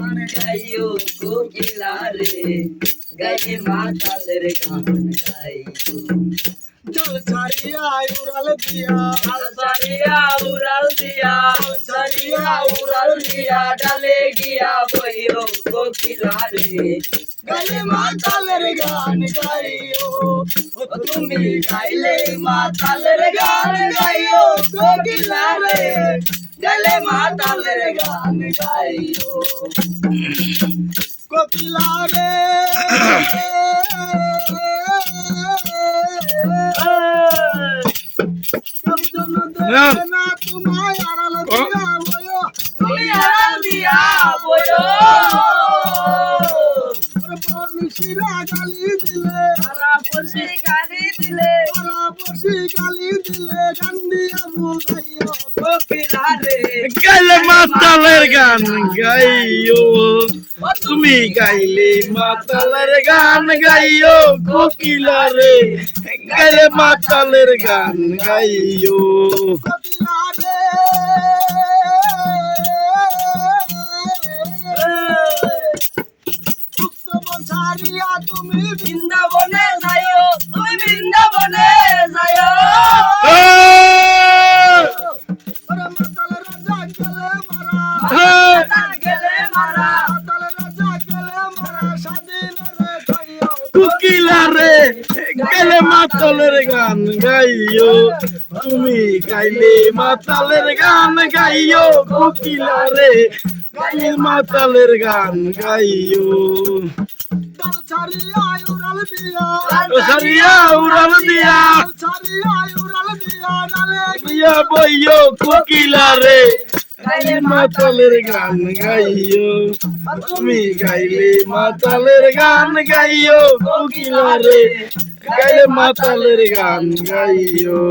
গান গাইও কোকিলা রে গাইলে মাতালের গান গাইও জল ছাড়িয়া উড়াল দিয়া সারিয়া উড়াল দিয়া সারিয়া উড়াল দিয়া ডালে গিয়া বইও কোকিলা রে গালে মাতালের গান গাইও ও তুমি গাইলে মাতালের গান গাইও কোকিলা রে গাইলে মাতালের গান গাইও কোকিলা রে কেমন দেখে না তোমায় আড়াল দিয়া বলো বলশিরা গালি দিলে। পড়শি গাড়ি দিলে। ওরা গালি দিলে। গান্ডিয়া বুঝাইও কোকিলা গাইলে মাতালের গান গাইও। তুমি গাইলে মাতালের গান গাইও কোকিলা রে গাইলে মাতালের গান গাইও। কোকিলা ছাড়িয়া তুমি বৃন্দাবনে যাইও, তুমি বৃন্দাবনে যাইও। গেলে মাতালের গান গাইও। তুমি গাইলে মাতালের গান গাইও কোকিলা রে গাইলে মাতালের গান গাইও ছাড়িয়া উড়াল দিয়া সারিয়া উড়াল দিয়া। ছাড়িয়া উড়াল দিয়া ডালে দিয়া বইও কোকিলা রে গাইলে মাতালের গান গাইও তুমি গাইলে মাতালের গান গাইও কোকিলা রে গাইলে মাতালের গান গাইও